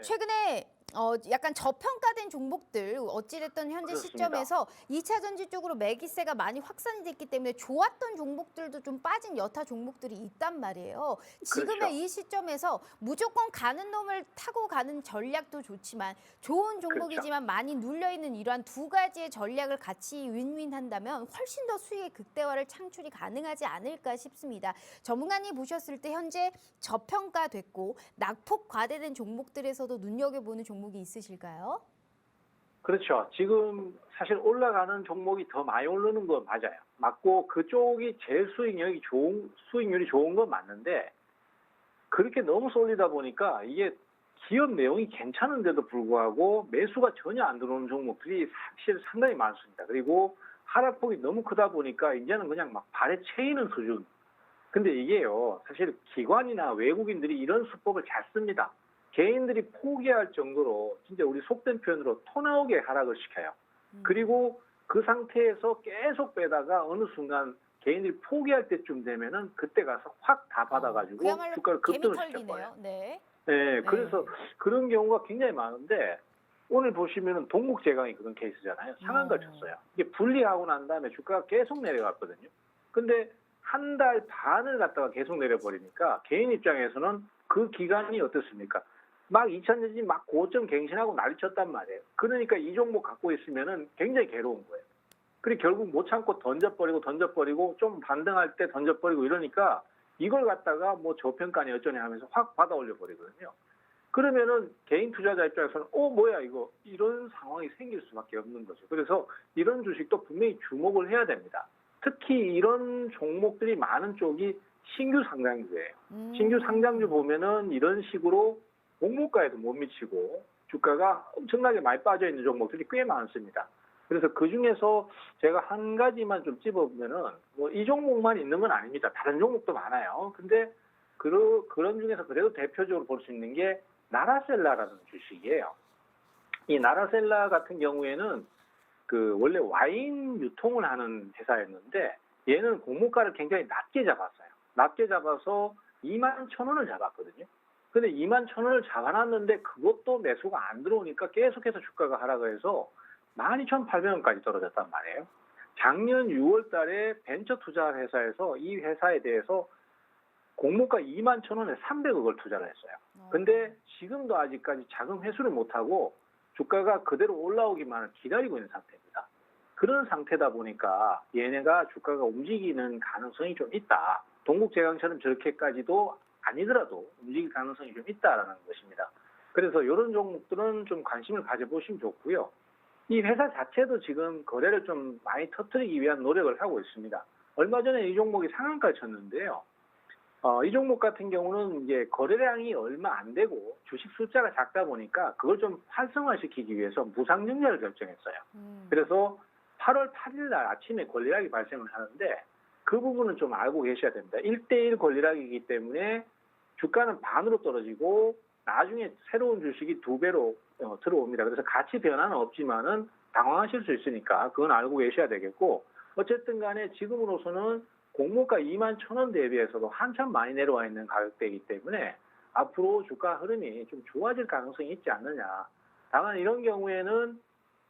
네. 최근에 어, 약간 저평가된 종목들 어찌됐든 현재 그렇습니다. 시점에서 2차 전지 쪽으로 매기세가 많이 확산이 됐기 때문에 좋았던 종목들도 좀 빠진 여타 종목들이 있단 말이에요. 지금의 그렇죠. 이 시점에서 무조건 가는 놈을 타고 가는 전략도 좋지만 좋은 종목이지만 많이 눌려 있는 이러한 두 가지의 전략을 같이 윈윈한다면 훨씬 더 수익의 극대화를 창출이 가능하지 않을까 싶습니다. 전문가님 보셨을 때 현재 저평가됐고 낙폭 과대된 종목들에서도 눈여겨보는 종목 이 있으실까요? 그렇죠. 지금 사실 올라가는 종목이 더 많이 오르는 건 맞아요. 맞고 그쪽이 제일 수익률이 좋은 수익률이 좋은 건 맞는데 그렇게 너무 쏠리다 보니까 이게 기업 내용이 괜찮은데도 불구하고 매수가 전혀 안 들어오는 종목들이 사실 상당히 많습니다. 그리고 하락폭이 너무 크다 보니까 이제는 그냥 막 발에 채이는 수준. 근데 이게요, 사실 기관이나 외국인들이 이런 수법을 잘 씁니다. 개인들이 포기할 정도로 진짜 우리 속된 표현으로 토 나오게 하락을 시켜요. 음. 그리고 그 상태에서 계속 빼다가 어느 순간 개인들이 포기할 때쯤 되면은 그때 가서 확 다 받아가지고 그야말로 주가를 급등을 시켜버려요. 개미털기네요. 네. 네, 그래서 그런 경우가 굉장히 많은데 오늘 보시면은 동국제강이 그런 케이스잖아요. 상한가 음. 쳤어요. 이게 분리하고 난 다음에 주가가 계속 내려갔거든요. 근데 한 달 반을 갖다가 계속 내려버리니까 개인 입장에서는 그 기간이 어떻습니까? 막 2000년이 막 고점 갱신하고 난리 쳤단 말이에요. 그러니까 이 종목 갖고 있으면은 굉장히 괴로운 거예요. 그리고 결국 못 참고 던져버리고 던져버리고 좀 반등할 때 던져버리고 이러니까 이걸 갖다가 뭐 저평가니 어쩌니 하면서 확 받아 올려 버리거든요. 그러면은 개인 투자자 입장에서는 어 뭐야 이거 이런 상황이 생길 수밖에 없는 거죠. 그래서 이런 주식도 분명히 주목을 해야 됩니다. 특히 이런 종목들이 많은 쪽이 신규 상장주예요. 음. 신규 상장주 보면은 이런 식으로 공모가에도 못 미치고 주가가 엄청나게 많이 빠져 있는 종목들이 꽤 많습니다. 그래서 그 중에서 제가 한 가지만 좀 찝어보면은 뭐 이 종목만 있는 건 아닙니다. 다른 종목도 많아요. 근데 그, 그런 중에서 그래도 대표적으로 볼 수 있는 게 나라셀라라는 주식이에요. 이 나라셀라 같은 경우에는 그 원래 와인 유통을 하는 회사였는데 얘는 공모가를 굉장히 낮게 잡았어요. 낮게 잡아서 2만 천 원을 잡았거든요. 근데 2만 천 원을 잡아놨는데 그것도 매수가 안 들어오니까 계속해서 주가가 하락을 해서 12,800원까지 떨어졌단 말이에요. 작년 6월 달에 벤처 투자 회사에서 이 회사에 대해서 공모가 2만 천 원에 300억을 투자를 했어요. 어. 근데 지금도 아직까지 자금 회수를 못하고 주가가 그대로 올라오기만을 기다리고 있는 상태입니다. 그런 상태다 보니까 얘네가 주가가 움직이는 가능성이 좀 있다. 동국제강처럼 저렇게까지도 아니더라도 움직일 가능성이 좀 있다라는 것입니다. 그래서 이런 종목들은 좀 관심을 가져보시면 좋고요. 이 회사 자체도 지금 거래를 좀 많이 터뜨리기 위한 노력을 하고 있습니다. 얼마 전에 이 종목이 상한가를 쳤는데요. 어, 이 종목 같은 경우는 이제 거래량이 얼마 안 되고 주식 숫자가 작다 보니까 그걸 좀 활성화시키기 위해서 무상증자를 결정했어요. 음. 그래서 8월 8일 날 아침에 권리락이 발생을 하는데 그 부분은 좀 알고 계셔야 됩니다. 1대1 권리락이기 때문에 주가는 반으로 떨어지고 나중에 새로운 주식이 두 배로 어, 들어옵니다. 그래서 가치 변화는 없지만은 당황하실 수 있으니까 그건 알고 계셔야 되겠고 어쨌든 간에 지금으로서는 공모가 2만 천 원 대비해서도 한참 많이 내려와 있는 가격대이기 때문에 앞으로 주가 흐름이 좀 좋아질 가능성이 있지 않느냐. 다만 이런 경우에는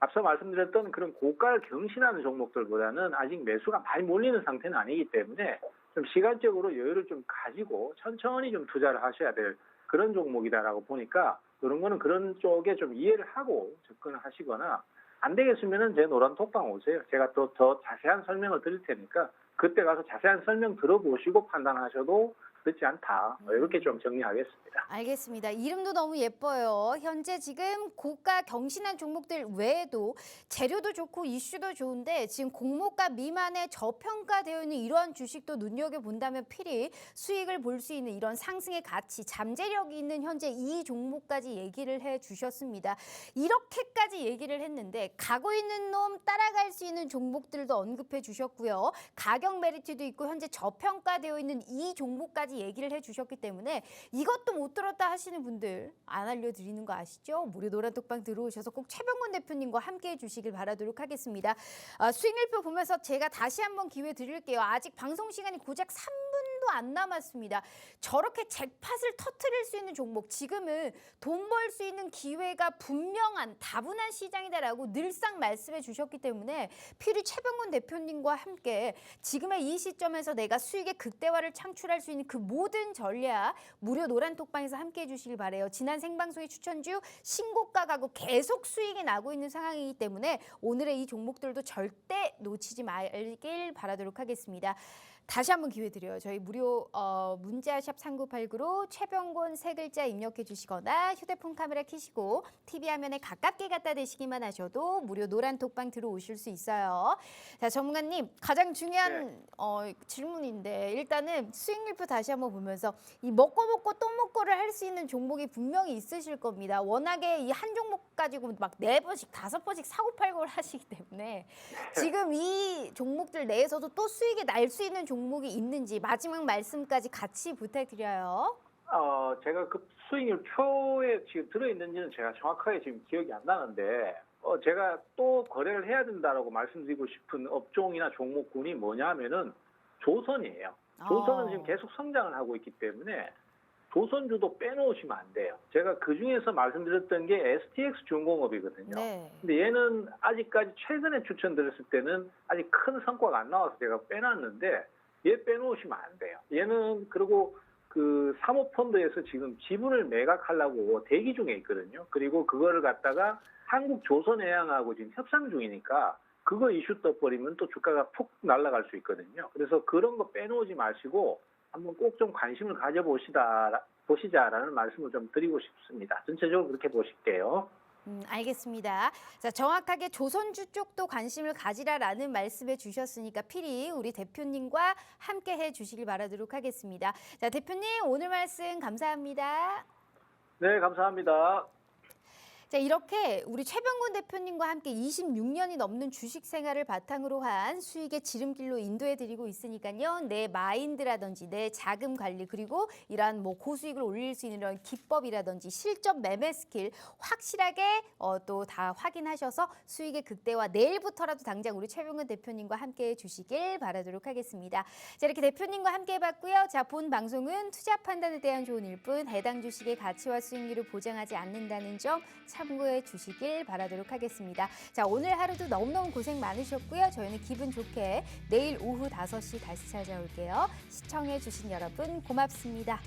앞서 말씀드렸던 그런 고가를 경신하는 종목들보다는 아직 매수가 많이 몰리는 상태는 아니기 때문에 좀 시간적으로 여유를 좀 가지고 천천히 좀 투자를 하셔야 될 그런 종목이다라고 보니까 그런 거는 그런 쪽에 좀 이해를 하고 접근을 하시거나 안 되겠으면은 제 노란 톡방 오세요. 제가 또 더 자세한 설명을 드릴 테니까 그때 가서 자세한 설명 들어보시고 판단하셔도 그렇지 않다. 뭐 이렇게 좀 정리하겠습니다. 알겠습니다. 이름도 너무 예뻐요. 현재 지금 고가 경신한 종목들 외에도 재료도 좋고 이슈도 좋은데 지금 공모가 미만의 저평가되어 있는 이러한 주식도 눈여겨본다면 필히 수익을 볼 수 있는 이런 상승의 가치, 잠재력이 있는 현재 이 종목까지 얘기를 해 주셨습니다. 이렇게까지 얘기를 했는데 가고 있는 놈 따라갈 수 있는 종목들도 언급해 주셨고요. 가격 메리트도 있고 현재 저평가되어 있는 이 종목까지 얘기를 해 주셨기 때문에 이것도 못 들었다 하시는 분들 안 알려드리는 거 아시죠? 무료 노란 톡방 들어오셔서 꼭 최병권 대표님과 함께 해 주시길 바라도록 하겠습니다. 아, 수익률표 보면서 제가 다시 한번 기회 드릴게요. 아직 방송 시간이 고작 3 안 남았습니다. 저렇게 잭팟을 터트릴 수 있는 종목 지금은 돈 벌 수 있는 기회가 분명한 다분한 시장이다라고 늘상 말씀해 주셨기 때문에 필히 최병곤 대표님과 함께 지금의 이 시점에서 내가 수익의 극대화를 창출할 수 있는 그 모든 전략 무료 노란 톡방에서 함께 해주시길 바래요. 지난 생방송의 추천주 신고가 가고 계속 수익이 나고 있는 상황이기 때문에 오늘의 이 종목들도 절대 놓치지 말길 바라도록 하겠습니다. 다시 한번 기회 드려요. 저희 무료 어, 문자샵 3989로 최병곤 세 글자 입력해 주시거나 휴대폰 카메라 켜시고 TV 화면에 가깝게 갖다 대시기만 하셔도 무료 노란 톡방 들어오실 수 있어요. 자, 전문가님 가장 중요한 네. 어, 질문인데 일단은 수익률표 다시 한번 보면서 이 먹고 먹고 또 먹고를 할 수 있는 종목이 분명히 있으실 겁니다. 워낙에 이 한 종목 가지고 막 네 번씩 다섯 번씩 사고 팔고를 하시기 때문에 지금 이 종목들 내에서도 또 수익이 날 수 있는 종목 이 있는지 마지막 말씀까지 같이 부탁드려요. 어, 제가 그 수익률 표에 지금 들어있는지는 제가 정확하게 지금 기억이 안 나는데, 어, 제가 또 거래를 해야 된다라고 말씀드리고 싶은 업종이나 종목군이 뭐냐면은 조선이에요. 조선은 어. 지금 계속 성장을 하고 있기 때문에 조선주도 빼놓으시면 안 돼요. 제가 그 중에서 말씀드렸던 게 STX 중공업이거든요. 네. 근데 얘는 아직까지 최근에 추천드렸을 때는 아직 큰 성과가 안 나와서 제가 빼놨는데 얘 빼놓으시면 안 돼요. 얘는 그리고 그 사모펀드에서 지금 지분을 매각하려고 대기 중에 있거든요. 그리고 그거를 갖다가 한국 조선해양하고 지금 협상 중이니까 그거 이슈 떠버리면 또 주가가 푹 날아갈 수 있거든요. 그래서 그런 거 빼놓지 마시고 한번 꼭 좀 관심을 가져보시다 보시자라는 말씀을 좀 드리고 싶습니다. 전체적으로 그렇게 보실게요. 음, 알겠습니다. 자, 정확하게 조선주 쪽도 관심을 가지라라는 말씀해 주셨으니까 필히 우리 대표님과 함께 해 주시길 바라도록 하겠습니다. 자, 대표님 오늘 말씀 감사합니다. 네, 감사합니다. 자, 이렇게 우리 최병곤 대표님과 함께 26년이 넘는 주식 생활을 바탕으로 한 수익의 지름길로 인도해 드리고 있으니까요. 내 마인드라든지 내 자금 관리 그리고 이러한 뭐 고수익을 올릴 수 있는 이런 기법이라든지 실전 매매 스킬 확실하게 어, 또 다 확인하셔서 수익의 극대화 내일부터라도 당장 우리 최병곤 대표님과 함께 해 주시길 바라도록 하겠습니다. 자, 이렇게 대표님과 함께 해 봤고요. 자, 본 방송은 투자 판단에 대한 조언일 뿐 해당 주식의 가치와 수익률을 보장하지 않는다는 점 참고해 주시길 바라도록 하겠습니다. 자, 오늘 하루도 너무너무 고생 많으셨고요. 저희는 기분 좋게 내일 오후 5시 다시 찾아올게요. 시청해 주신 여러분 고맙습니다.